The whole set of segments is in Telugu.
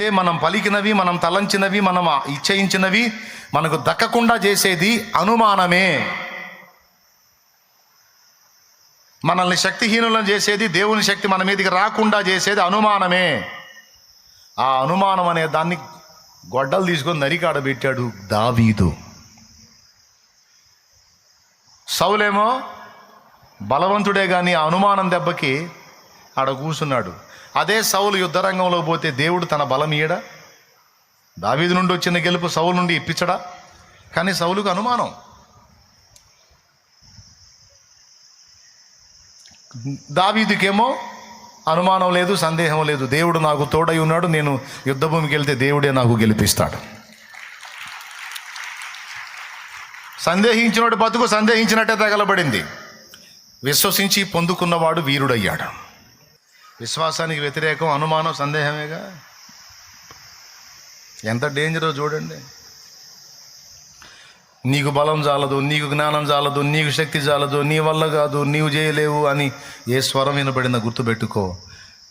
అంటే మనం పలికినవి మనం తలంచినవి మనం ఇచ్చయించినవి మనకు దక్కకుండా చేసేది అనుమానమే. మనల్ని శక్తిహీనులను చేసేది దేవుని శక్తి మన మీదకి రాకుండా చేసేది అనుమానమే. ఆ అనుమానం అనే దాన్ని గొడ్డలు తీసుకొని నరికాడ పెట్టాడు దావీదు. సౌలేమో బలవంతుడే కానీ ఆ అనుమానం దెబ్బకి ఆడ కూర్చున్నాడు అదే సౌలు యుద్ధరంగంలో పోతే దేవుడు తన బలం ఇయ్యడా? దావీదు నుండి వచ్చిన గెలుపు సౌలు నుండి ఇప్పించడా? కానీ సౌలుకు అనుమానం. దావీదుకేమో అనుమానం లేదు సందేహం లేదు. దేవుడు నాకు తోడై ఉన్నాడు నేను యుద్ధభూమికి వెళ్తే దేవుడే నాకు గెలిపిస్తాడు. సందేహించినోడి బతుకు సందేహించినట్టే తగలబడింది. విశ్వసించి పొందుకున్నవాడు వీరుడయ్యాడు. విశ్వాసానికి వ్యతిరేకం అనుమానం సందేహమేగా? ఎంత డేంజరో చూడండి. నీకు బలం చాలదు నీకు జ్ఞానం చాలదు నీకు శక్తి చాలదు నీ వల్ల కాదు నీవు చేయలేవు అని ఏ స్వరం వినబడిందో గుర్తుపెట్టుకో.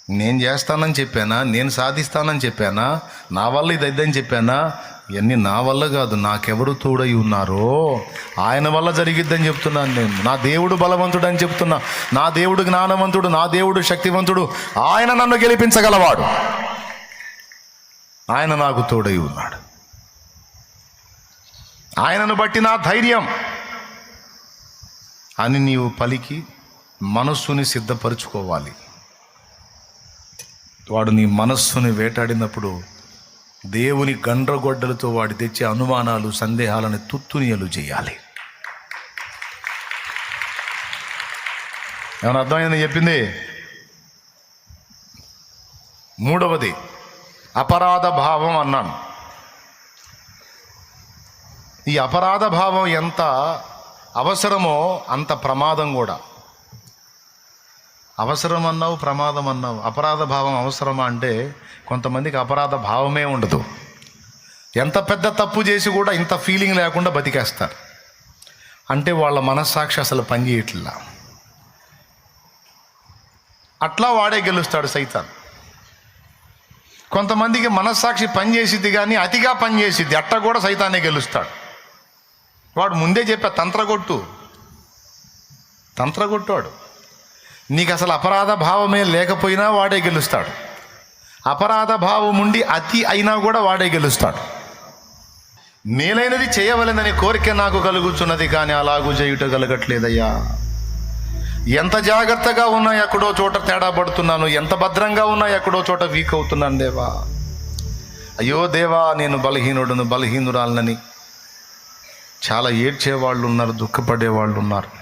నేను చేస్తానని చెప్పానా? నేను సాధిస్తానని చెప్పానా? నా వల్ల ఇది అయిద్దని చెప్పానా? ఇవన్నీ నా వల్ల కాదు నాకెవరు తోడై ఉన్నారో ఆయన వల్ల జరిగిద్దని చెప్తున్నాను నేను. నా దేవుడు బలవంతుడు అని చెప్తున్నా. నా దేవుడు జ్ఞానవంతుడు నా దేవుడు శక్తివంతుడు ఆయన నన్ను గెలిపించగలవాడు. ఆయన నాకు తోడై ఉన్నాడు. ఆయనను బట్టి నా ధైర్యం. అని నీవు పలికి మనస్సుని సిద్ధపరచుకోవాలి. వాడు నీ మనస్సుని వేటాడినప్పుడు దేవుని గండ్రగొడ్డలతో వాడి తెచ్చే అనుమానాలు సందేహాలను తుత్తునియలు చేయాలి. ఏమైనా అర్థమైందని చెప్పింది? మూడవది అపరాధ భావం అన్నాను. ఈ అపరాధ భావం ఎంత అవసరమో అంత ప్రమాదం కూడా. అవసరం అన్నావు ప్రమాదం అన్నావు అపరాధ భావం అవసరమా అంటే కొంతమందికి అపరాధ భావమే ఉండదు. ఎంత పెద్ద తప్పు చేసి కూడా ఇంత ఫీలింగ్ లేకుండా బతికేస్తారు. అంటే వాళ్ళ మనస్సాక్షి అసలు పనిచేయట్లా అట్లా వాడే గెలుస్తాడు సైతాన్. కొంతమందికి మనస్సాక్షి పనిచేసిద్ది కానీ అతిగా పనిచేసిద్ది అట్ట కూడా సైతానే గెలుస్తాడు. వాడు ముందే చెప్పా తంత్రగొట్టు తంత్రగొట్టాడు నీకు అసలు అపరాధ భావమే లేకపోయినా వాడే గెలుస్తాడు. అపరాధ భావం ఉండి అతి అయినా కూడా వాడే గెలుస్తాడు. మేలైనది చేయవలెనని కోరిక నాకు కలుగుతున్నది కానీ అలాగూ చేయుట కలగట్లేదయ్యా. ఎంత జాగ్రత్తగా ఉన్నా ఎక్కడో చోట తేడా పడుతున్నాను ఎంత భద్రంగా ఉన్నా ఎక్కడో చోట వీక్ అవుతున్నాను దేవా. అయ్యో దేవా నేను బలహీనుడును బలహీనురాలనని. చాలా ఏడ్చే వాళ్ళు ఉన్నారు దుఃఖపడే వాళ్ళు ఉన్నారు.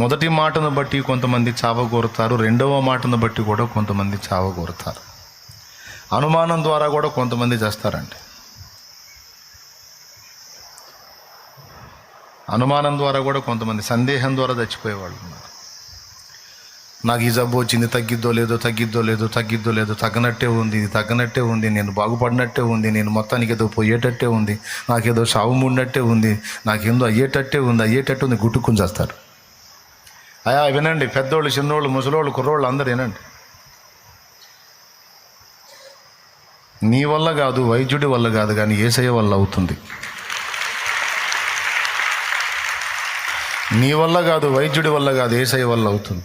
మొదటి మాటను బట్టి కొంతమంది చావగోరుతారు రెండవ మాటను బట్టి కూడా కొంతమంది చావగోరుతారు అనుమానం ద్వారా కూడా కొంతమంది చేస్తారండి. అనుమానం ద్వారా కూడా కొంతమంది సందేహం ద్వారా చచ్చిపోయే వాళ్ళు ఉన్నారు. నాకు ఈ జబ్బు వచ్చింది తగ్గిద్దో లేదో తగ్గిద్దో లేదో తగ్గిద్దో లేదో తగ్గనట్టే ఉంది ఇది తగ్గనట్టే ఉంది నేను బాగుపడినట్టే ఉంది నేను మొత్తానికి ఏదో పోయేటట్టే ఉంది నాకేదో సావు మూడినట్టే ఉంది నాకేందో అయ్యేటట్టే ఉంది అయ్యేటట్టు ఉంది గుట్టుకుని చేస్తారు. అయా వినండి. పెద్దోళ్ళు చిన్నోళ్ళు ముసలోళ్ళు కుర్రోళ్ళు అందరు వినండి. నీ వల్ల కాదు వైద్యుడి వల్ల కాదు కానీ ఏసయ్య వల్ల అవుతుంది. నీ వల్ల కాదు వైద్యుడి వల్ల కాదు ఏసయ్య వల్ల అవుతుంది.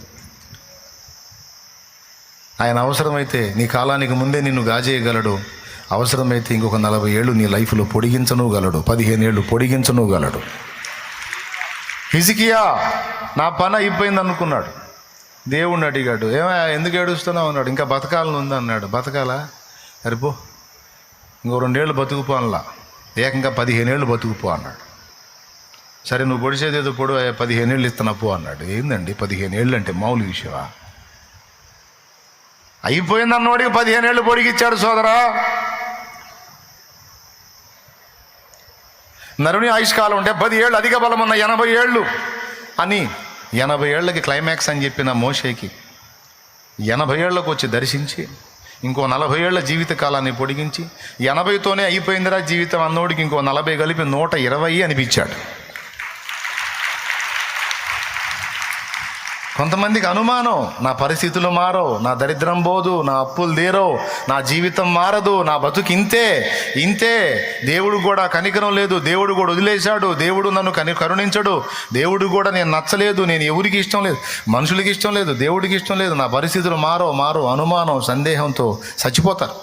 ఆయన అవసరమైతే నీ కాలానికి ముందే నిన్ను గాజేయగలడు. అవసరమైతే ఇంకొక నలభై ఏళ్ళు నీ లైఫ్లో పొడిగించను గలడు పదిహేను ఏళ్ళు పొడిగించను గలడు హిజికియా నా పని అయిపోయింది అనుకున్నాడు. దేవుణ్ణి అడిగాడు ఏమో ఎందుకు ఏడుస్తున్నావు? అన్నాడు ఇంకా బతకాలని ఉంది అన్నాడు. బతకాలా? సరిపో ఇంకో రెండేళ్ళు బతుకుపో అనలా. ఏకంగా పదిహేను ఏళ్ళు బతుకుపో అన్నాడు. సరే నువ్వు పొడిచేది ఏదో పొడు పదిహేను ఏళ్ళు ఇస్తున్నా పో అన్నాడు. ఏందండి పదిహేను ఏళ్ళు అంటే మామూలు విషయమా? అయిపోయిందన్నవాడికి పదిహేనేళ్ళు పదిహేను ఏళ్ళు పొడిగిచ్చాడు సోదరా. నరుని ఆయుష్కాలం ఉంటే పది ఏళ్ళు అధిక బలం ఉన్న ఎనభై ఏళ్ళు అని ఎనభై ఏళ్ళకి క్లైమాక్స్ అని చెప్పిన మోషేకి ఎనభై ఏళ్ళకు వచ్చి దర్శించి ఇంకో నలభై ఏళ్ళ జీవిత కాలాన్ని పొడిగించి ఎనభైతోనే అయిపోయిందిరా జీవితం అన్నోడికి ఇంకో నలభై కలిపి నూట ఇరవై అనిపించాడు. కొంతమందికి అనుమానం నా పరిస్థితులు మారో నా దరిద్రం పోదు నా అప్పులు తీరో నా జీవితం మారదు నా బతుకు ఇంతే ఇంతే. దేవుడు కూడా కనికరం లేదు దేవుడు కూడా వదిలేశాడు దేవుడు నన్ను కని కరుణించడు దేవుడు కూడా నేను నచ్చలేదు నేను ఎవరికి ఇష్టం లేదు మనుషులకి ఇష్టం లేదు దేవుడికి ఇష్టం లేదు నా పరిస్థితులు మారో మారో అనుమానం సందేహంతో చచ్చిపోతారు.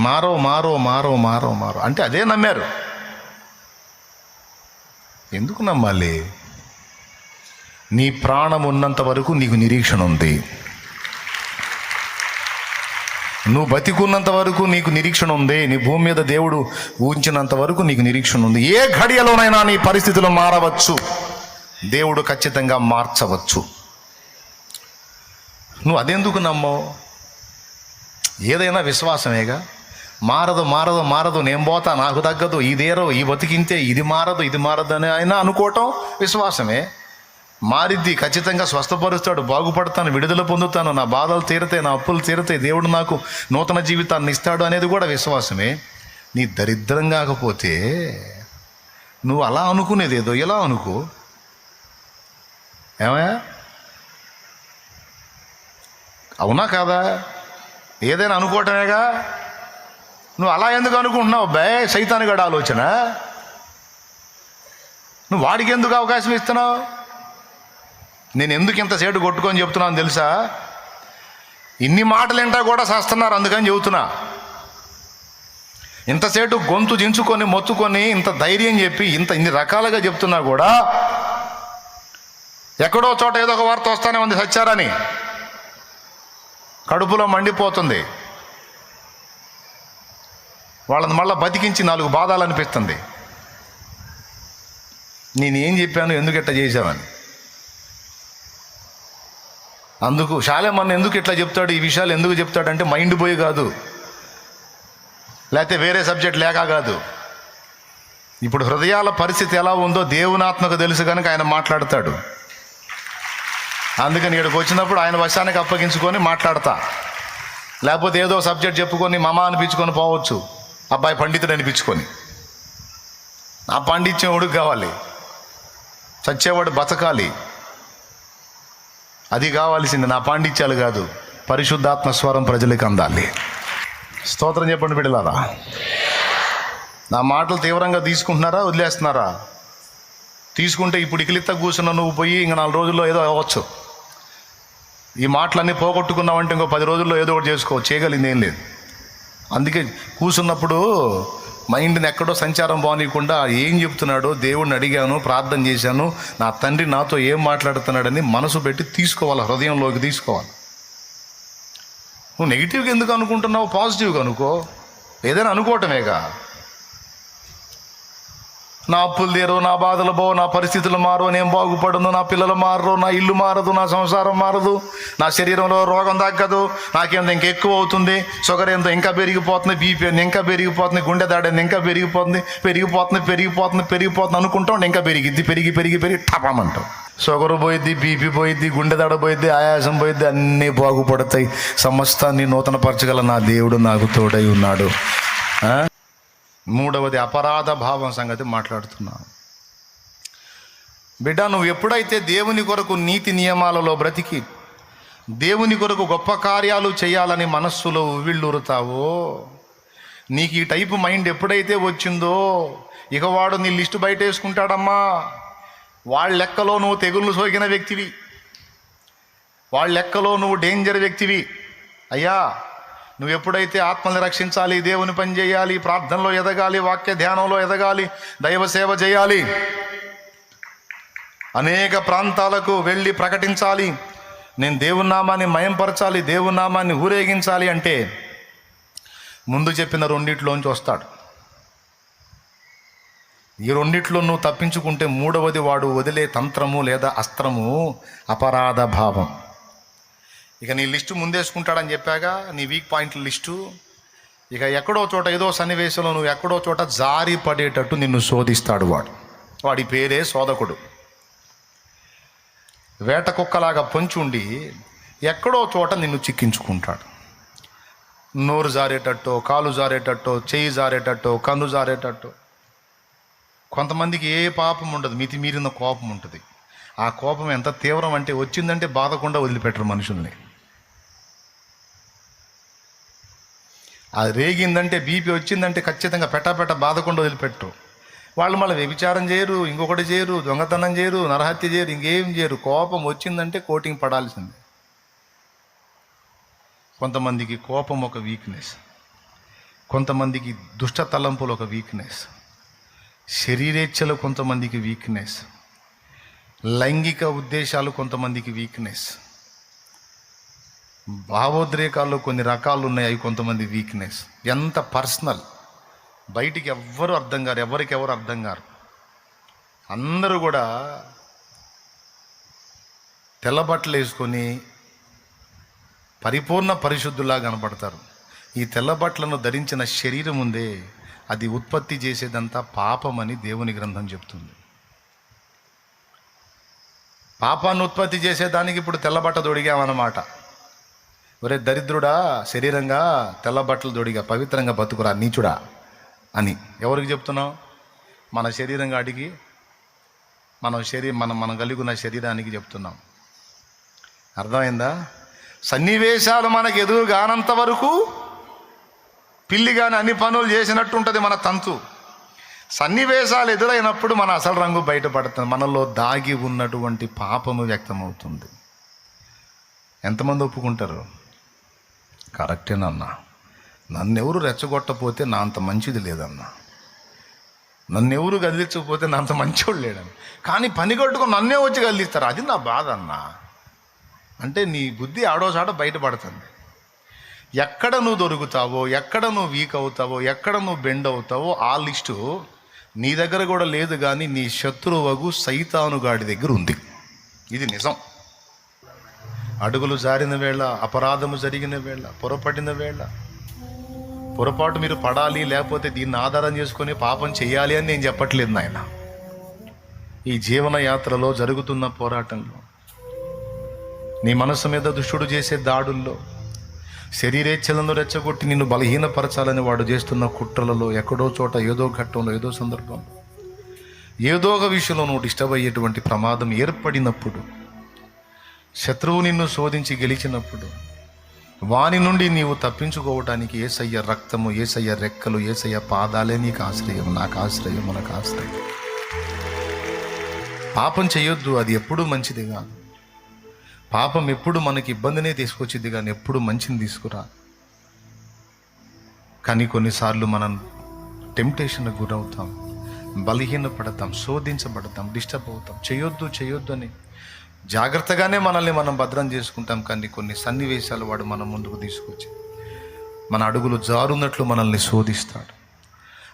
మారో మారో మారో మారో మారో అంటే అదే నమ్మారు. ఎందుకు నమ్మాలి? నీ ప్రాణం ఉన్నంత వరకు నీకు నిరీక్షణ ఉంది. నువ్వు బతికున్నంత వరకు నీకు నిరీక్షణ ఉంది. నీ భూమి మీద దేవుడు ఊహించినంత వరకు నీకు నిరీక్షణ ఉంది. ఏ ఘడియలోనైనా నీ పరిస్థితులు మారవచ్చు. దేవుడు ఖచ్చితంగా మార్చవచ్చు. నువ్వు అదెందుకు నమ్మవు? ఏదైనా విశ్వాసమేగా? మారదు మారదు మారదు నేను పోతా నాకు తగ్గదు ఇదేరో ఈ బతికింతే ఇది మారదు ఇది మారదు అని ఆయన అనుకోవటం విశ్వాసమే. మారిద్ది ఖచ్చితంగా స్వస్థపరుస్తాడు బాగుపడతాను విడుదల పొందుతాను నా బాధలు తీరతాయి నా అప్పులు తీరతాయి దేవుడు నాకు నూతన జీవితాన్ని ఇస్తాడు అనేది కూడా విశ్వాసమే. నీ దరిద్రం కాకపోతే నువ్వు అలా అనుకునేది ఏదో ఎలా అనుకో? ఏమయ్యా? అవునా కాదా? ఏదైనా అనుకోవటమేగా? నువ్వు అలా ఎందుకు అనుకుంటున్నావు బే సైతానిగడ ఆలోచన. నువ్వు వాడికి ఎందుకు అవకాశం ఇస్తున్నావు? నేను ఎందుకు ఇంత సేటు కొట్టుకొని చెప్తున్నాను తెలుసా? ఇన్ని మాటలు వింటా కూడా చేస్తున్నారు అందుకని చెబుతున్నా. ఇంతసేటు గొంతు దించుకొని మొత్తుకొని ఇంత ధైర్యం చెప్పి ఇంత ఇన్ని రకాలుగా చెప్తున్నా కూడా ఎక్కడో చోట ఏదో ఒక వార్త వస్తానే ఉంది సచ్చారని కడుపులో మండిపోతుంది. వాళ్ళని మళ్ళీ బతికించి నాలుగు బాధాలు అనిపిస్తుంది. నేను ఏం చెప్పాను? ఎందుకు ఇట్లా చేశామని అందుకు శాలేమన్న ఎందుకు ఇట్లా చెప్తాడు? ఈ విషయాలు ఎందుకు చెప్తాడంటే మైండ్ పోయి కాదు. లేకపోతే వేరే సబ్జెక్ట్ లేక కాదు. ఇప్పుడు హృదయాల పరిస్థితి ఎలా ఉందో దేవునాత్మకు తెలుసు కనుక ఆయన మాట్లాడతాడు. అందుకని ఇక్కడికి వచ్చినప్పుడు ఆయన వశానికి అప్పగించుకొని మాట్లాడతా. లేకపోతే ఏదో సబ్జెక్ట్ చెప్పుకొని మమ అనిపించుకొని పోవచ్చు. అబ్బాయి పండితుడు అనిపించుకొని. ఆ పాండిత్యం ఉడుకు కావాలి. చచ్చేవాడు బతకాలి. అది కావాల్సింది నా పాండిత్యాలు కాదు. పరిశుద్ధాత్మ స్వరం ప్రజలకు అందాలి. స్తోత్రం చెప్పండి బిడ్డలారా. నా మాటలు తీవ్రంగా తీసుకుంటున్నారా వదిలేస్తున్నారా? తీసుకుంటే ఇప్పుడు ఇకిలిత్త కూర్చున్న నువ్వు పోయి ఇంక నాలుగు రోజుల్లో ఏదో అవ్వచ్చు. ఈ మాటలన్నీ పోగొట్టుకున్నావంటే ఇంకో పది రోజుల్లో ఏదో ఒకటి చేసుకో చేయగలిగింది ఏం లేదు. అందుకే కూర్చున్నప్పుడు మైండ్ని ఎక్కడో సంచారం బాగానీయకుండా ఏం చెప్తున్నాడో దేవుడిని అడిగాను ప్రార్థన చేశాను. నా తండ్రి నాతో ఏం మాట్లాడుతున్నాడని మనసు పెట్టి తీసుకోవాలి హృదయంలోకి తీసుకోవాలి. నువ్వు నెగిటివ్గా ఎందుకు అనుకుంటున్నావు పాజిటివ్గా అనుకో. ఏదైనా అనుకోవటమేగా. నా అప్పులు తీరు నా బాధలు పోవు నా పరిస్థితులు మారు నేను బాగుపడను నా పిల్లలు మారరు నా ఇల్లు మారదు నా సంసారం మారదు నా శరీరంలో రోగం తగ్గదు నాకేంత ఇంకా ఎక్కువ అవుతుంది షుగర్ ఎంత ఇంకా పెరిగిపోతుంది బీపీ ఇంకా పెరిగిపోతుంది గుండె దాడేది ఇంకా పెరిగిపోతుంది పెరిగిపోతుంది పెరిగిపోతుంది పెరిగిపోతుంది అనుకుంటాం ఇంకా పెరిగిద్ది పెరిగి పెరిగి పెరిగి టపామంటాం షుగర్ పోయిద్ది బీపీ పోయిద్ది గుండె దడ పోయిద్ది ఆయాసం పోయిద్ది అన్నీ బాగుపడతాయి. సమస్తాన్ని నూతనపరచగల నా దేవుడు నాకు తోడై ఉన్నాడు. మూడవది అపరాధ భావం సంగతి మాట్లాడుతున్నాను బిడ్డ నువ్వు ఎప్పుడైతే దేవుని కొరకు నీతి నియమాలలో బ్రతికి దేవుని కొరకు గొప్ప కార్యాలు చేయాలని మనస్సులో ఉవ్విళ్ళూరుతావో నీకు ఈ టైపు మైండ్ ఎప్పుడైతే వచ్చిందో ఇక వాడు నీ లిస్టు బయట వేసుకుంటాడమ్మా. వాళ్ళ లెక్కలో నువ్వు తెగుళ్ళు సోకిన వ్యక్తివి. వాళ్ళ లెక్కలో నువ్వు డేంజర్ వ్యక్తివి. అయ్యా నువ్వు ఎప్పుడైతే ఆత్మల్ని రక్షించాలి దేవుని పని చేయాలి ప్రార్థనలో ఎదగాలి వాక్య ధ్యానంలో ఎదగాలి దైవ సేవ చేయాలి అనేక ప్రాంతాలకు వెళ్ళి ప్రకటించాలి నేను దేవుని నామాన్ని మయంపరచాలి దేవుని నామాన్ని ఊరేగించాలి అంటే ముందు చెప్పిన రెండిట్లోంచి వస్తాడు. ఈ రెండిట్లో నువ్వు తప్పించుకుంటే మూడవది వాడు వదిలే తంత్రము లేదా అస్త్రము అపరాధ భావం. ఇక నీ లిస్టు ముందేసుకుంటాడని చెప్పాగా నీ వీక్ పాయింట్ల లిస్టు. ఇక ఎక్కడో చోట ఏదో సన్నివేశంలో నువ్వు ఎక్కడో చోట జారి పడేటట్టు నిన్ను శోధిస్తాడు వాడు. వాడి పేరే శోధకుడు. వేట కుక్కలాగా పొంచుండి ఎక్కడో చోట నిన్ను చిక్కించుకుంటాడు. నోరు జారేటట్టో కాలు జారేటట్టో చేయి జారేటట్టో కన్ను జారేటట్టో. కొంతమందికి ఏ పాపం ఉండదు మితిమీరిన కోపం ఉంటుంది. ఆ కోపం ఎంత తీవ్రం అంటే వచ్చిందంటే బాధకుండా వదిలిపెట్టరు మనుషుల్ని. అది రేగిందంటే బీపీ వచ్చిందంటే ఖచ్చితంగా పెట్టాపెట్ట బాధకుండా వదిలిపెట్టు. వాళ్ళు మళ్ళీ వ్యభిచారం చేయరు ఇంకొకటి చేయరు దొంగతనం చేయరు నరహత్య చేయరు ఇంకేం చేయరు. కోపం వచ్చిందంటే కోటింగ్ పడాల్సిందే. కొంతమందికి కోపం ఒక వీక్నెస్ కొంతమందికి దుష్ట తలంపులు ఒక వీక్నెస్ శరీరేచ్ఛలు కొంతమందికి వీక్నెస్ లైంగిక ఉద్దేశాలు కొంతమందికి వీక్నెస్ భావోద్రేకాల్లో కొన్ని రకాలు ఉన్నాయి అవి కొంతమంది వీక్నెస్ ఎంత పర్సనల్ బయటికి ఎవ్వరు అర్థం కారు ఎవరికి ఎవరు అర్థం కారు. అందరూ కూడా తెల్ల బట్టలు వేసుకొని పరిపూర్ణ పరిశుద్ధులా కనపడతారు. ఈ తెల్ల బట్టలను ధరించిన శరీరం ఉందే అది ఉత్పత్తి చేసేదంతా పాపమని దేవుని గ్రంథం చెప్తుంది. పాపాన్ని ఉత్పత్తి చేసేదానికి ఇప్పుడు తెల్లబట్ట దొడిగామన్నమాట ఒరే దరిద్రుడా శరీరంగా తెల్ల బట్టలు దొడిగా పవిత్రంగా బతుకురా నీచుడా అని. ఎవరికి చెప్తున్నావు? మన శరీరంగా అడిగి మనం శరీరం మనం మనం కలిగి ఉన్న శరీరానికి చెప్తున్నాం. అర్థమైందా? సన్నివేశాలు మనకు ఎదురు కానంత వరకు పిల్లి కానీ అన్ని పనులు చేసినట్టు ఉంటుంది మన తంతు. సన్నివేశాలు ఎదురైనప్పుడు మన అసలు రంగు బయటపడుతుంది. మనలో దాగి ఉన్నటువంటి పాపము వ్యక్తమవుతుంది. ఎంతమంది ఒప్పుకుంటారు? కరెక్టేనన్నా నన్నెవరు రెచ్చగొట్టపోతే నా అంత మంచిది లేదన్నా. నన్నెవరు కదిలించకపోతే నా అంత మంచోడు లేడని కానీ పని కొట్టుకొని నన్నే వచ్చి కదిలిస్తారు అది నా బాధ అన్నా అంటే నీ బుద్ధి ఆడోసాడ బయటపడుతుంది. ఎక్కడ నువ్వు దొరుకుతావో ఎక్కడ నువ్వు వీక్ అవుతావో ఎక్కడ నువ్వు బెండ్ అవుతావో ఆ లిస్టు నీ దగ్గర కూడా లేదు కానీ నీ శత్రువగు సైతానుగాడి దగ్గర ఉంది. ఇది నిజం. అడుగులు జారిన వేళ అపరాధము జరిగిన వేళ పొరపడిన వేళ. పొరపాటు మీరు పడాలి లేకపోతే దీన్ని ఆధారం చేసుకొని పాపం చేయాలి అని నేను చెప్పట్లేదు నాయన. ఈ జీవన యాత్రలో జరుగుతున్న పోరాటంలో నీ మనసు మీద దుష్టుడు చేసే దాడుల్లో శరీరేచ్ఛలను రెచ్చగొట్టి నిన్ను బలహీనపరచాలని వాడు చేస్తున్న కుట్రలలో ఎక్కడో చోట ఏదో ఘట్టంలో ఏదో సందర్భం ఏదో ఒక విషయంలో నువ్వు డిస్టర్బ్ అయ్యేటువంటి ప్రమాదం ఏర్పడినప్పుడు శత్రువు నిన్ను శోధించి గెలిచినప్పుడు వాని నుండి నీవు తప్పించుకోవటానికి ఏసయ్య రక్తము ఏసయ్య రెక్కలు ఏసయ్య పాదాలే నీకు ఆశ్రయం నాకు ఆశ్రయం మనకు ఆశ్రయం. పాపం చేయొద్దు అది ఎప్పుడూ మంచిది కాదు. పాపం ఎప్పుడు మనకి ఇబ్బందినే తీసుకొచ్చింది కానీ ఎప్పుడు మంచిని తీసుకురా. కానీ కొన్నిసార్లు మనం టెంప్టేషన్కి గురవుతాం బలహీనపడతాం శోధించబడతాం డిస్టర్బ్ అవుతాం. చేయొద్దు చేయొద్దు అని జాగ్రత్తగానే మనల్ని మనం భద్రం చేసుకుంటాం కానీ కొన్ని సన్నివేశాలు వాడు మన ముందుకు తీసుకొచ్చి మన అడుగులు జారున్నట్లు మనల్ని శోధిస్తాడు.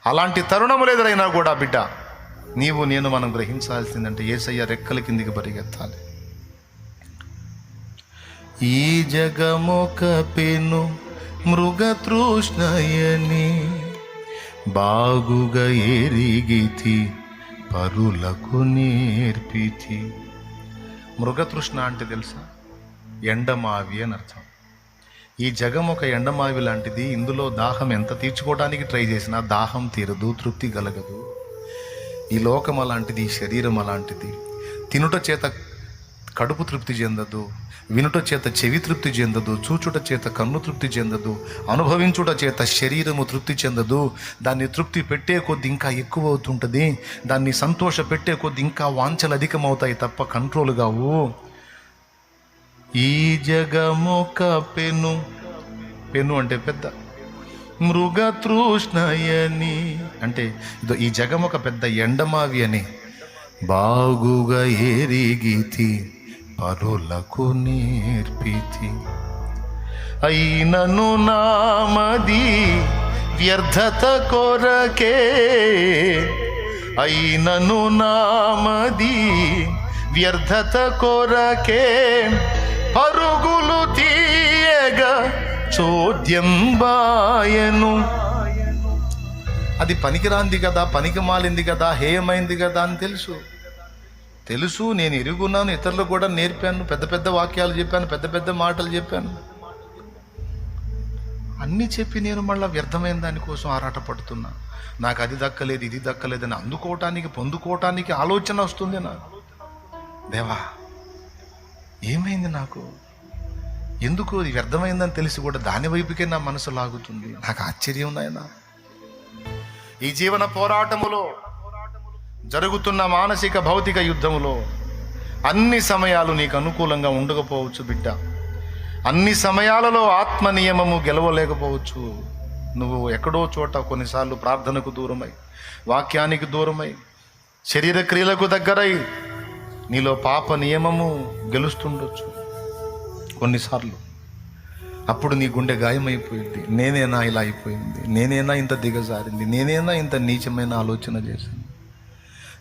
అలాంటి తరుణములు ఎదురైనా కూడా బిడ్డ నీవు నేను మనం గ్రహించాల్సిందంటే ఏసయ్య రెక్కల కిందికి పరిగెత్తాలి. ఈ జగమొక పెను మృగతృష్ణయని బాగుగా ఎరిగితి పరులకు నేర్పితి. మృగతృష్ణ అంటే తెలుసా? ఎండమావి అని అర్థం. ఈ జగం ఒక ఎండమావి లాంటిది. ఇందులో దాహం ఎంత తీర్చుకోవడానికి ట్రై చేసినా దాహం తీరదు తృప్తి కలగదు. ఈ లోకం అలాంటిది ఈ శరీరం అలాంటిది. తినుట చేత కడుపు తృప్తి చెందదు వినుట చేత చెవి తృప్తి చెందదు చూచుట చేత కన్ను తృప్తి చెందదు అనుభవించుట చేత శరీరము తృప్తి చెందదు. దాన్ని తృప్తి పెట్టే కొద్ది ఇంకా ఎక్కువ అవుతుంటుంది దాన్ని సంతోష పెట్టే కొద్ది ఇంకా వాంఛలు అధికమవుతాయి తప్ప కంట్రోల్ కావు. ఈ జగమొక పెను పెను అంటే పెద్ద మృగతృష్ణయని అంటే ఇదో ఈ జగం ఒక పెద్ద ఎండమావి అని. బాగుగా ఎరిగితి పరులకు నేర్పితి. అయినను నామది వ్యర్థత కొరకే. అయినను నామది వ్యర్థత కొరకే. పరుగులు తీయగా చోద్యం బాయను అది పనికిరాంది కదా పనికి మాలింది కదా హేయమైంది కదా అని తెలుసు. తెలుసు నేను ఎరుగున్నాను ఇతరులకు కూడా నేర్పాను పెద్ద పెద్ద వాక్యాలు చెప్పాను పెద్ద పెద్ద మాటలు చెప్పాను. అన్నీ చెప్పి నేను మళ్ళీ వ్యర్థమైన దానికోసం ఆరాటపడుతున్నా నాకు అది దక్కలేదు ఇది దక్కలేదని అందుకోవటానికి పొందుకోవటానికి ఆలోచన వస్తుంది నాకు. దేవా ఏమైంది నాకు? ఎందుకు ఇది వ్యర్థమైందని తెలిసి కూడా దాని వైపుకే నా మనసు లాగుతుంది. నాకు ఆశ్చర్యం నాయన. ఈ జీవన పోరాటములో జరుగుతున్న మానసిక భౌతిక యుద్ధములో అన్ని సమయాలు నీకు అనుకూలంగా ఉండకపోవచ్చు బిడ్డ. అన్ని సమయాలలో ఆత్మ నియమము గెలవలేకపోవచ్చు. నువ్వు ఎక్కడో చోట కొన్నిసార్లు ప్రార్థనకు దూరమై వాక్యానికి దూరమై శరీర క్రియలకు దగ్గరై నీలో పాప నియమము గెలుస్తుండొచ్చు. కొన్నిసార్లు అప్పుడు నీ గుండె గాయమైపోయింది. నేనేనా ఇలా అయిపోయింది? నేనేనా ఇంత దిగజారింది? నేనేనా ఇంత నీచమైన ఆలోచన చేసింది?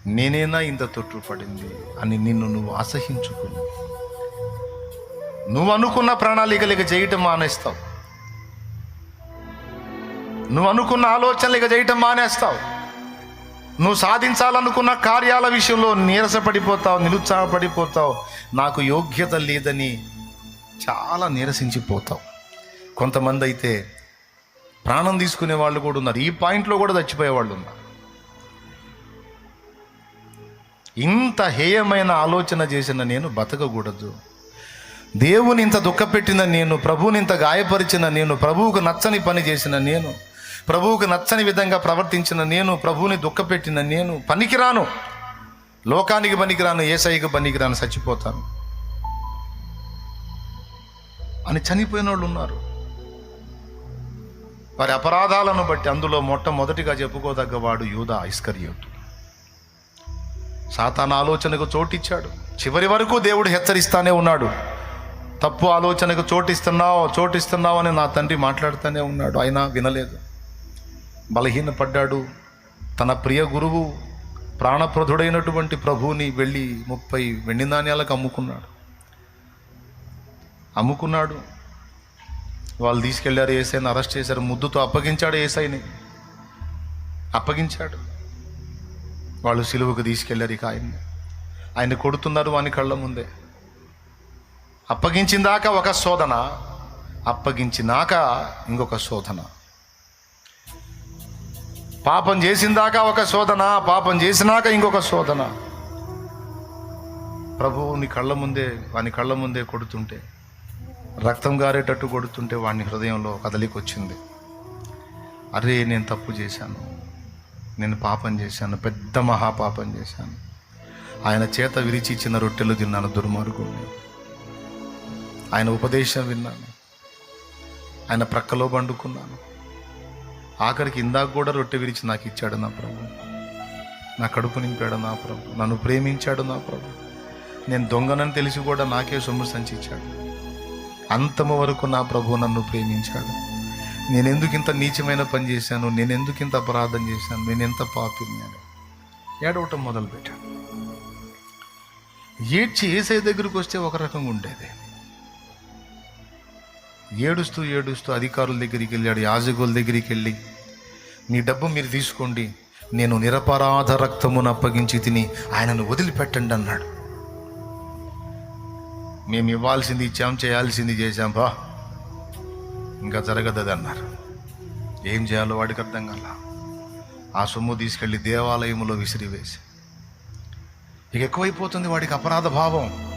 నేనేనా ఇంత తొట్టు పడింది అని నిన్ను నువ్వు అసహించుకుని? నువ్వు అనుకున్న ప్రణాళికలు ఇక చేయటం మానేస్తావు. నువ్వు అనుకున్న ఆలోచనలు ఇక చేయటం మానేస్తావు. నువ్వు సాధించాలనుకున్న కార్యాల విషయంలో నీరసపడిపోతావు నిరుత్సాహపడిపోతావు. నాకు యోగ్యత లేదని చాలా నీరసించిపోతావు. కొంతమంది అయితే ప్రాణం తీసుకునే వాళ్ళు కూడా ఉన్నారు. ఈ పాయింట్లో కూడా చచ్చిపోయే వాళ్ళు ఉన్నారు. ఇంత హేయమైన ఆలోచన చేసిన నేను బతకకూడదు. దేవుని ఇంత దుఃఖపెట్టిన నేను ప్రభువుని ఇంత గాయపరిచిన నేను ప్రభువుకు నచ్చని పని చేసిన నేను ప్రభువుకు నచ్చని విధంగా ప్రవర్తించిన నేను ప్రభువుని దుఃఖపెట్టిన నేను పనికిరాను. లోకానికి పనికిరాను ఏసైకి పనికిరాను చచ్చిపోతాను. అని చనిపోయిన వాళ్ళు ఉన్నారు. వారి అపరాధాలను బట్టి అందులో మొట్టమొదటిగా చెప్పుకోదగ్గ వాడు యూదా ఐస్కర్యోతు సాతాన ఆలోచనకు చోటిచ్చాడు. చివరి వరకు దేవుడు హెచ్చరిస్తానే ఉన్నాడు. తప్పు ఆలోచనకు చోటిస్తున్నావు చోటిస్తున్నావు అని నా తండ్రి మాట్లాడుతూనే ఉన్నాడు. అయినా వినలేదు. బలహీనపడ్డాడు. తన ప్రియ గురువు ప్రాణప్రధుడైనటువంటి ప్రభువుని వెళ్ళి ముప్పై వెండి నాణ్యాలకు అమ్ముకున్నాడు. అమ్ముకున్నాడు. వాళ్ళు తీసుకెళ్ళారు ఏసైని అరెస్ట్ చేశారు. ముద్దుతో అప్పగించాడు ఏసైని. అప్పగించాడు. వాళ్ళు సిలువకు తీసుకెళ్ళారు ఇక ఆయన్ని. ఆయన కొడుతున్నారు వాని కళ్ళ ముందే. అప్పగించిందాక ఒక శోధన అప్పగించినాక ఇంకొక శోధన. పాపం చేసిందాక ఒక శోధన పాపం చేసినాక ఇంకొక శోధన. ప్రభువు నీ కళ్ళ ముందే వాని కళ్ళ ముందే కొడుతుంటే రక్తం గారేటట్టు కొడుతుంటే వాడిని హృదయంలో కదలికొచ్చింది. అరే నేను తప్పు చేశాను. నేను పాపం చేశాను పెద్ద మహాపాపం చేశాను. ఆయన చేత విరిచి ఇచ్చిన రొట్టెలు తిన్నాను దుర్మార్గుడిని ఆయన ఉపదేశం విన్నాను. ఆయన ప్రక్కలో పండుకున్నాను. ఆఖరికి ఇందాక కూడా రొట్టె విరిచి నాకు ఇచ్చాడు నా ప్రభు. నా కడుపు నింపాడు నా ప్రభు. నన్ను ప్రేమించాడు నా ప్రభు. నేను దొంగనని తెలిసి కూడా నాకే సొమ్ము సంచిచ్చాడు. అంతము వరకు నా ప్రభు నన్ను ప్రేమించాడు. నేను ఎందుకు ఇంత నీచమైన పని చేశాను? నేను ఎందుకు ఇంత అపరాధం చేశాను? నేను ఎంత పాపిని అని. ఏడవటం మొదలుపెట్టాను. ఏడ్చి ఏసై దగ్గరికి వస్తే ఒక రకంగా ఉండేది. ఏడుస్తూ ఏడుస్తూ అధికారుల దగ్గరికి వెళ్ళాడు యాజకుల దగ్గరికి వెళ్ళి మీ డబ్బు మీరు తీసుకోండి నేను నిరపరాధ రక్తమును అప్పగించి తిని ఆయనను వదిలిపెట్టండి అన్నాడు. మేము ఇవ్వాల్సింది ఇచ్చాం చేయాల్సింది చేశాం బా. ఇంకా జరగదు అన్నారు ఏం చేయాలో వాడికి అర్థం కాల. ఆ సొమ్ము తీసుకెళ్ళి దేవాలయంలో విసిరివేసి. ఇక ఎక్కువైపోతుంది వాడికి అపరాధ భావం.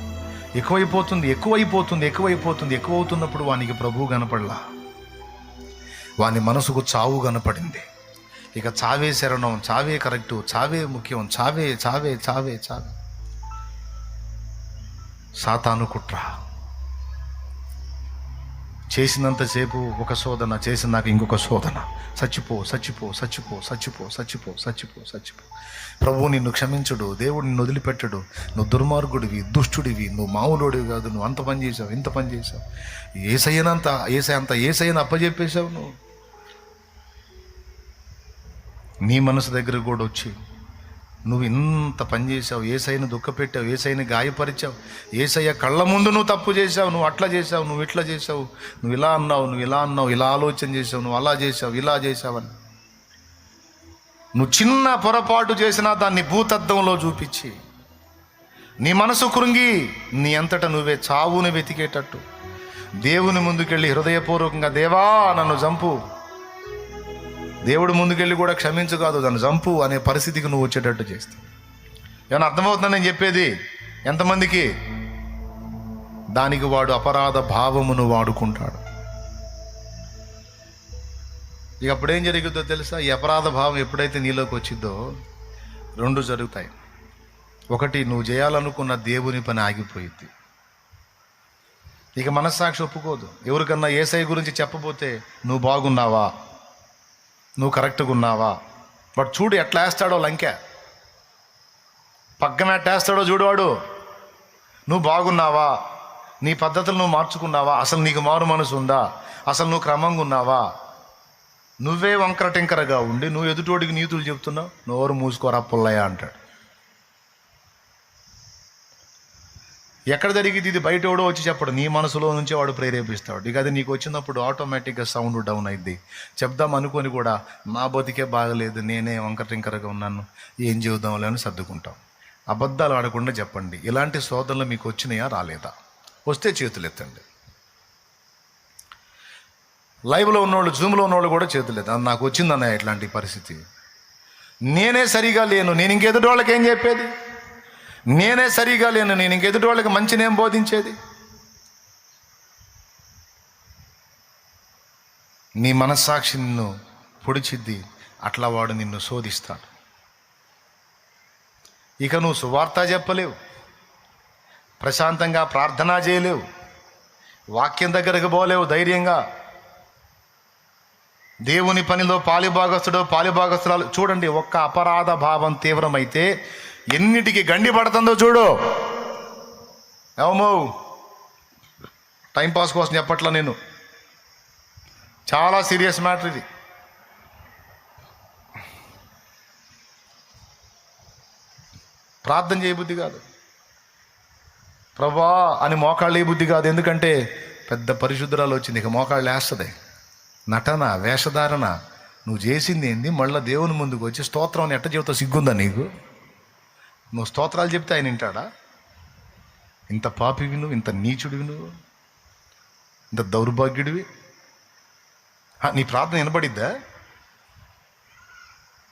ఎక్కువైపోతుంది ఎక్కువైపోతుంది ఎక్కువైపోతుంది ఎక్కువ అవుతున్నప్పుడు వానికి ప్రభువు కనపడలా. వాని మనసుకు చావు కనపడింది. ఇక చావే శరణం చావే కరెక్టు చావే ముఖ్యం చావే చావే చావే చావే. సాతాను కుట్ర. చేసినంతసేపు ఒక శోధన చేసినాక ఇంకొక శోధన. చచ్చిపో చచ్చిపో చచ్చిపో చచ్చిపో చచ్చిపో చచ్చిపో చచ్చిపో ప్రభువు నిన్ను క్షమించడు దేవుడు నిన్ను వదిలిపెట్టడు. నువ్వు దుర్మార్గుడివి దుష్టుడివి నువ్వు మామూలుడివి కాదు నువ్వు అంత పని చేసావు ఇంత పని చేసావు ఏసయ్యనంత ఏసై అంత ఏసయ్యను అప్పజెప్పేశావు నువ్వు. నీ మనసు దగ్గర కూడా వచ్చి నువ్వు ఇంత పని చేసావు ఏసైని దుఃఖపెట్టావు ఏసైని గాయపరిచావు ఏసయ్య కళ్ళ ముందు నువ్వు తప్పు చేసావు నువ్వు అట్లా చేసావు నువ్వు ఇట్లా చేసావు నువ్వు ఇలా అన్నావు నువ్వు ఇలా అన్నావు ఇలా ఆలోచన చేసావు నువ్వు అలా చేసావు ఇలా చేసావని నువ్వు చిన్న పొరపాటు చేసినా దాన్ని భూతద్దంలో చూపించి నీ మనసు కృంగి నీ అంతటా నువ్వే చావుని వెతికేటట్టు. దేవుని ముందుకెళ్ళి హృదయపూర్వకంగా దేవా నన్ను చంపు దేవుడు ముందుకెళ్ళి కూడా క్షమించు కాదు దాన్ని చంపు అనే పరిస్థితికి నువ్వు వచ్చేటట్టు చేస్తావు. ఏమైనా అర్థమవుతుందని నేను చెప్పేది? ఎంతమందికి? దానికి వాడు అపరాధ భావమును వాడుకుంటాడు. ఇక అప్పుడేం జరుగుతుందో తెలుసా? ఈ అపరాధ భావం ఎప్పుడైతే నీలోకి వచ్చిందో రెండు జరుగుతాయి. ఒకటి నువ్వు చేయాలనుకున్న దేవుని పని ఆగిపోయింది ఇక మనస్సాక్షి ఒప్పుకోదు. ఎవరికన్నా ఏసై గురించి చెప్పబోతే నువ్వు బాగున్నావా? నువ్వు కరెక్ట్గా ఉన్నావా? వాడు చూడు ఎట్లా వేస్తాడో లంకె. పక్కన ఎట్టేస్తాడో చూడువాడు నువ్వు బాగున్నావా? నీ పద్ధతులు నువ్వు మార్చుకున్నావా? అసలు నీకు మారు మనసు ఉందా? అసలు నువ్వు క్రమంగా ఉన్నావా? నువ్వే వంకర టింకరగా ఉండి నువ్వు ఎదుటోడికి నీతులు చెప్తున్నావు నోరు మూసుకోరా పుల్లయ్య అంటాడు. ఎక్కడ జరిగింది ఇది? బయట ఎవడో వచ్చి చెప్పడు. నీ మనసులో నుంచే వాడు ప్రేరేపిస్తాడు. ఇక అది నీకు వచ్చినప్పుడు ఆటోమేటిక్గా సౌండ్ డౌన్ అయింది చెప్దాం అనుకొని కూడా నా బతికే బాగలేదు. నేనే వంకర టింకరగా ఉన్నాను. ఏం చెబుదాంలే అని సర్దుకుంటాం. అబద్ధాలు ఆడకుండా చెప్పండి. ఇలాంటి శోధనలు మీకు వచ్చినాయా? రాలేదా? వస్తే చేతులు ఎత్తండి. లైవ్లో ఉన్నవాళ్ళు జూమ్లో ఉన్నవాళ్ళు కూడా చేతులు ఎత్తారు నాకు వచ్చిందన్నయ్య ఇట్లాంటి పరిస్థితి. నేనే సరిగా లేను. నేను ఇంకెదుటి వాళ్ళకి ఏం చెప్పేది? నేనే సరిగా లేను నేను ఇంకెదుటి వాళ్ళకి మంచి నేను బోధించేది. నీ మనస్సాక్షి నిన్ను పొడిచిద్ది అట్లా వాడు నిన్ను శోధిస్తాడు. ఇక నువ్వు సువార్త చెప్పలేవు ప్రశాంతంగా ప్రార్థన చేయలేవు వాక్యం దగ్గరకు పోలేవు ధైర్యంగా. దేవుని పనిలో పాలిభాగస్తుడు పాలిభాగస్తురాలు చూడండి ఒక్క అపరాధ భావం తీవ్రమైతే ఎన్నిటికి గండి పడుతుందో చూడు. ఏమో టైంపాస్ కోసం చెప్పట్లా నేను. చాలా సీరియస్ మ్యాటర్ ఇది. ప్రార్థన చేయబుద్ధి కాదు. ప్రభా అని మోకాళ్ళు బుద్ధి కాదు. ఎందుకంటే పెద్ద పరిశుద్ధరాలు వచ్చింది. ఇక మోకాళ్ళు వేస్తుంది నటన వేషధారణ నువ్వు చేసింది ఏంది? మళ్ళీ దేవుని ముందుకు వచ్చి స్తోత్రం అని ఎట్ట చెబుతా సిగ్గుందా నీకు? నువ్వు స్తోత్రాలు చెప్తే ఆయన వింటాడా? ఇంత పాపివి నువ్వు ఇంత నీచుడివి నువ్వు ఇంత దౌర్భాగ్యుడివి? ఆ, నీ ప్రార్థన వినబడిద్దా?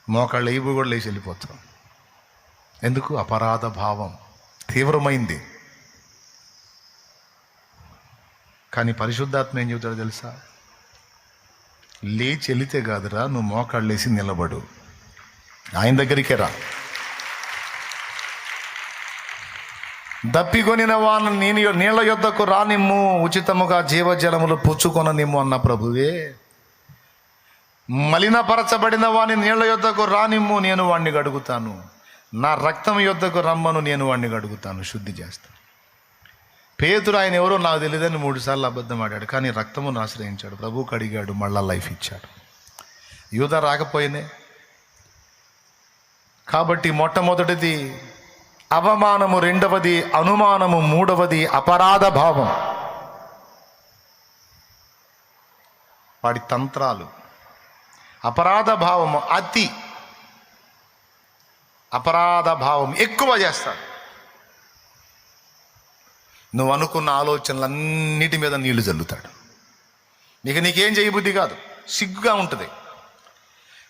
మోకాళ్ళు ఏ కూడా లేచి వెళ్ళిపోతాం. ఎందుకు? అపరాధ భావం. తీవ్రమైంది. కానీ పరిశుద్ధాత్మ ఏం చెబుతాడో తెలుసా? లేచి వెళితే కాదురా నువ్వు మోకాళ్ళు లేచి నిలబడు. ఆయన దగ్గరికే రా. దప్పికొనిన వాను నేను నీళ్ళ యొద్దకు రానిమ్ము ఉచితముగా జీవజలములు పుచ్చుకొననిమ్ము అన్న ప్రభువే. మలినపరచబడిన వాని నీళ్ళ యొద్దకు రానిమ్ము నేను వాణ్ణి గడుగుతాను. నా రక్తం యొద్దకు రమ్మను నేను వాణ్ణి గడుగుతాను. శుద్ధి చేస్తాను పేతురు ఆయన ఎవరో నాకు తెలియదని మూడుసార్లు అబద్ధం ఆడాడు కానీ రక్తమును ఆశ్రయించాడు. ప్రభువు కడిగాడు మళ్ళా లైఫ్ ఇచ్చాడు. యూధ రాకపోయినే. కాబట్టి మొట్టమొదటిది అవమానము రెండవది అనుమానము మూడవది అపరాధ భావం. వాడి తంత్రాలు. అపరాధ భావము అతి. అపరాధ భావం ఎక్కువ చేస్తాడు. నువ్వు అనుకున్న ఆలోచనలన్నిటి మీద నీళ్ళు జల్లుతాడు. ఇక నీకేం చేయబుద్ధి కాదు. సిగ్గుగా ఉంటుంది.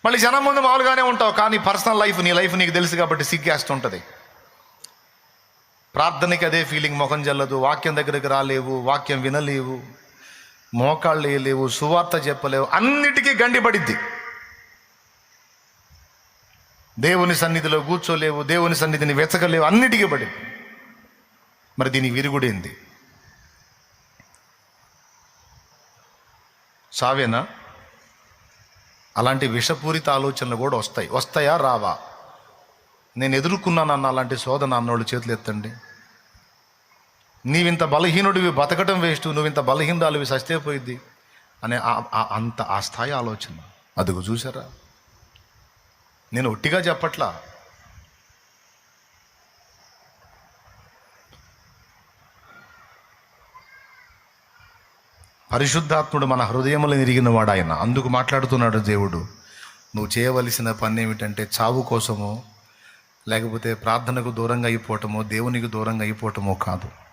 మళ్ళీ జనం ముందు మామూలుగానే ఉంటావు కానీ పర్సనల్ లైఫ్ నీ లైఫ్ నీకు తెలుసు కాబట్టి సిగ్గేస్తుంటుంది. ప్రార్థనకి అదే ఫీలింగ్ ముఖం జల్లదు వాక్యం దగ్గరికి రాలేవు వాక్యం వినలేవు మోకాళ్ళు వేయలేవు సువార్త చెప్పలేవు అన్నిటికీ గండిపడిద్ది దేవుని సన్నిధిలో కూర్చోలేవు దేవుని సన్నిధిని వెతకలేవు అన్నిటికీ పడి మరి దీనికి విరుగుడేంది సావేనా? అలాంటి విషపూరిత ఆలోచనలు కూడా వస్తాయి. వస్తాయా? రావా. నేను ఎదుర్కొన్నానన్న అలాంటి శోధన అన్నోళ్ళు చేతులు ఎత్తండి. నీవింత బలహీనుడివి బతకటం వేస్ట్ నువ్వింత బలహీనరాలువి సస్తే పోయిద్ది అనే అంత ఆ స్థాయి ఆలోచన. అదిగో చూసారా నేను ఒట్టిగా చెప్పట్లా? పరిశుద్ధాత్ముడు మన హృదయములు ఎరిగిన వాడు ఆయన. అందుకు మాట్లాడుతున్నాడు దేవుడు. నువ్వు చేయవలసిన పని ఏమిటంటే చావు కోసమో లేకపోతే ప్రార్థనకు దూరంగా అయిపోవటమో దేవునికి దూరంగా అయిపోవటమో కాదు.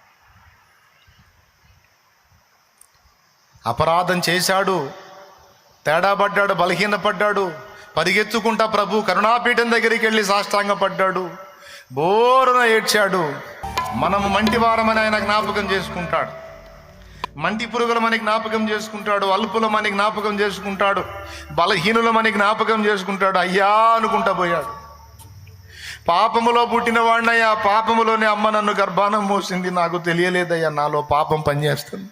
అపరాధం చేశాడు. తేడాపడ్డాడు బలహీనపడ్డాడు. పరిగెత్తుకుంటా ప్రభు కరుణాపీఠం దగ్గరికి వెళ్ళి సాష్టాంగపడ్డాడు. బోరున ఏడ్చాడు. మనము మంటివారమని ఆయన జ్ఞాపకం చేసుకుంటాడు. మంటి పురుగులమని జ్ఞాపకం చేసుకుంటాడు. అల్పులమని జ్ఞాపకం చేసుకుంటాడు. బలహీనులమని జ్ఞాపకం చేసుకుంటాడు. అయ్యా అనుకుంటా పోయాడు. పాపములో పుట్టిన వాడినయ్యా పాపములోనే అమ్మ నన్ను గర్భానం మోసింది. నాకు తెలియలేదయ్యా నాలో పాపం పనిచేస్తుంది.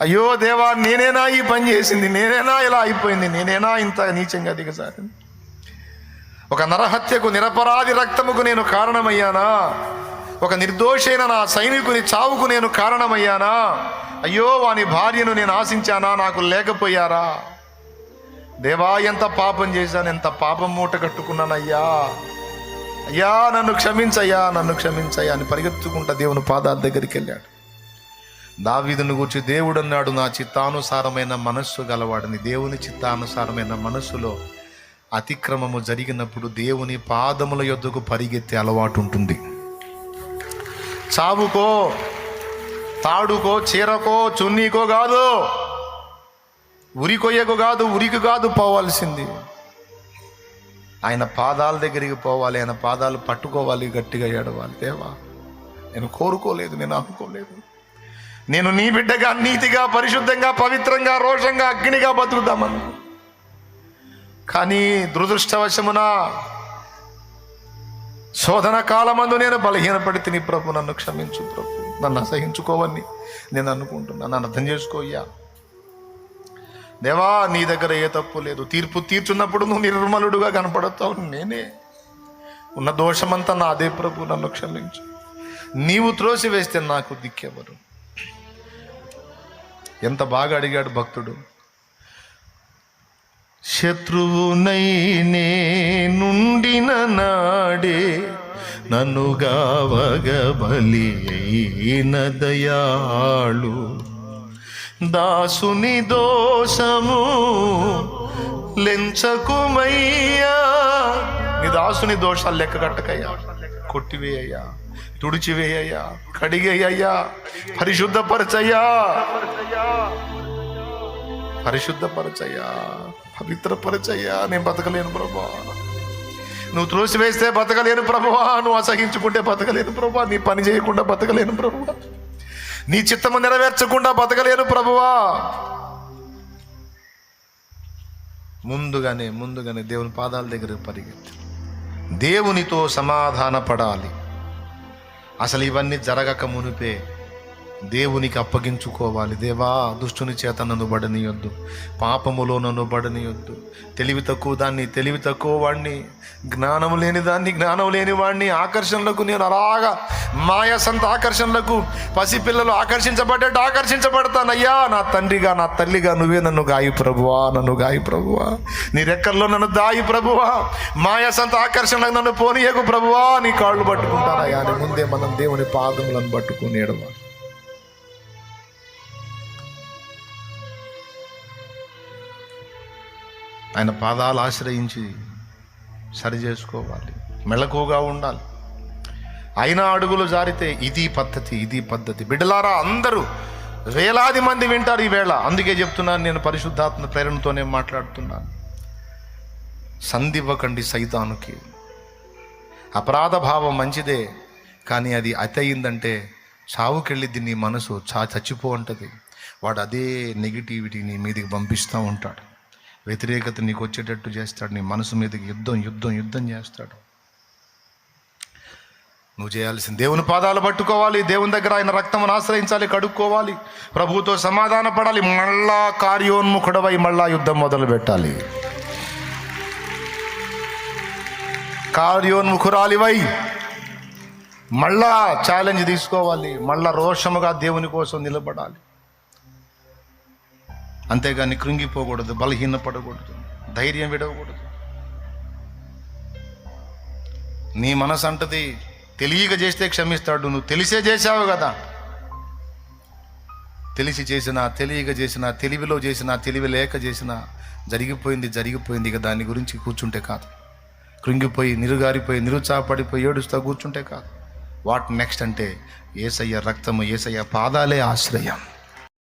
అయ్యో దేవా నేనేనా ఈ పని చేసింది? నేనేనా ఇలా అయిపోయింది? నేనేనా ఇంత నీచంగా దిగజారింది? ఒక నరహత్యకు నిరపరాధి రక్తముకు నేను కారణమయ్యానా? ఒక నిర్దోషైన నా సైనికుని చావుకు నేను కారణమయ్యానా? అయ్యో వాని భార్యను నేను ఆశించానా? నాకు లేకపోయారా? దేవా ఎంత పాపం చేశాను? ఎంత పాపం మూట కట్టుకున్నానయ్యా. అయ్యా నన్ను క్షమించయ్యా నన్ను క్షమించయ్యా అని పరిగెత్తుకుంటా దేవుని పాదాల దగ్గరికి వెళ్ళాడు. దావీదును గురించి దేవుడు అన్నాడు నా చిత్తానుసారమైన మనస్సు గలవాడిని. దేవుని చిత్తానుసారమైన మనస్సులో అతిక్రమము జరిగినప్పుడు దేవుని పాదముల యొద్దకు పరిగెత్తే అలవాటు ఉంటుంది. చావుకో తాడుకో చీరకో చున్నీకో కాదు. ఉరికొయ్యకు కాదు ఉరికి కాదు పోవాల్సింది. ఆయన పాదాల దగ్గరికి పోవాలి ఆయన పాదాలు పట్టుకోవాలి గట్టిగా ఏడవాలి. దేవా నేను కోరుకోలేదు నేను అనుకోలేదు. నేను నీ బిడ్డగా నీతిగా పరిశుద్ధంగా పవిత్రంగా రోషంగా అగ్నిగా బతుకుతామను. కానీ దురదృష్టవశమున శోధన కాలమందు నేను బలహీనపడితే నీ ప్రభు నన్ను క్షమించు ప్రభు. నన్ను అసహించుకోవని నేను అనుకుంటున్నాను. నన్ను అర్థం చేసుకోయ్యా దేవా నీ దగ్గర ఏ తప్పు లేదు. తీర్పు తీర్చున్నప్పుడు నువ్వు నిర్మలుడుగా కనపడతావు. నేనే. ఉన్న దోషమంతా నాదే ప్రభు నన్ను క్షమించు. నీవు త్రోసి వేస్తే నాకు దిక్కెవరు ఎంత బాగా అడిగాడు భక్తుడు? శత్రువునై నుండిన నాడే నన్ను గావగ బలి అయిన దయాళు. దాసుని దోషము లెంచకుమయ్యా. నీ దాసుని దోషాలు లెక్క కట్టకయ్యా కొట్టివేయ్యా తుడిచివేయ్యా కడిగేయ్యా పరిశుద్ధపరచయ్యా. పరిశుద్ధపరచయ్యా పవిత్రపరచయ్యా. నేను బతకలేను ప్రభా. నువ్వు త్రోసివేస్తే బతకలేను ప్రభువా నువ్వు అసహించుకుంటే బతకలేను ప్రభువా నీ పని చేయకుండా బతకలేను ప్రభువా నీ చిత్తము నెరవేర్చకుండా బతకలేను ప్రభువా ముందుగానే ముందుగానే దేవుని పాదాల దగ్గర పరిగెత్తి. దేవునితో సమాధాన పడాలి అసలు ఇవన్నీ జరగక మునిపే దేవునికి అప్పగించుకోవాలి. దేవా దుష్టుని చేత నన్ను బడనీయొద్దు పాపములో నన్ను బడనీయొద్దు తెలివి తక్కువ దాన్ని తెలివి తక్కువ వాడిని జ్ఞానము లేని దాన్ని జ్ఞానం లేని వాడిని ఆకర్షణలకు నేను అలాగా మాయాసంత ఆకర్షణలకు పసిపిల్లలు ఆకర్షించబడ్డట్టు ఆకర్షించబడతానయ్యా. నా తండ్రిగా నా తల్లిగా నువ్వే నన్ను గాయి ప్రభువా నన్ను గాయి ప్రభువా. నీ రెక్కల్లో నన్ను దాయి ప్రభువా. మాయాసంత ఆకర్షణలకు నన్ను పోనీయకు ప్రభువా. నీ కాళ్ళు పట్టుకుంటానయ్యా. అని ముందే మనం దేవుని పాదములను పట్టుకుని ఆయన పాదాలు ఆశ్రయించి సరి చేసుకోవాలి. మెళకువగా ఉండాలి. అయినా అడుగులు జారితే ఇది పద్ధతి ఇది పద్ధతి. బిడ్డలారా అందరూ వేలాది మంది వింటారు ఈ వేళ. అందుకే చెప్తున్నాను నేను పరిశుద్ధాత్మ ప్రేరణతోనే మాట్లాడుతున్నాను. సంధివ్వకండి సైతానుకి. అపరాధ భావం మంచిదే కానీ అది అతి అయిందంటే చావుకెళ్ళిద్ది నీ మనసు చా చచ్చిపో ఉంటుంది వాడు అదే నెగిటివిటీ నీ మీదకి పంపిస్తూ ఉంటాడు. వ్యతిరేకత నీకు వచ్చేటట్టు చేస్తాడు. నీ మనసు మీదకి యుద్ధం యుద్ధం యుద్ధం చేస్తాడు. నువ్వు చేయాల్సింది దేవుని పాదాలు పట్టుకోవాలి. దేవుని దగ్గర ఆయన రక్తమును ఆశ్రయించాలి కడుక్కోవాలి. ప్రభువుతో సమాధాన పడాలి. మళ్ళా కార్యోన్ముఖుడవై మళ్ళా యుద్ధం మొదలు పెట్టాలి. కార్యోన్ముఖురాలివై మళ్ళా ఛాలెంజ్ తీసుకోవాలి. మళ్ళా రోషముగా దేవుని కోసం నిలబడాలి. అంతేగాని కృంగిపోకూడదు బలహీనపడకూడదు ధైర్యం విడవకూడదు. నీ మనసు అంటది తెలియక చేస్తే క్షమిస్తాడు నువ్వు తెలిసే చేశావు కదా. తెలిసి చేసినా తెలియక చేసినా తెలివిలో చేసినా తెలివి లేక చేసినా జరిగిపోయింది జరిగిపోయింది ఇక దాని గురించి కూర్చుంటే కాదు. కృంగిపోయి నిరుగారిపోయి నిరుత్సాహపడిపోయి ఏడుస్తా కూర్చుంటే కాదు. వాట్ నెక్స్ట్ అంటే ఏసయ్య రక్తము ఏసయ్య పాదాలే ఆశ్రయం.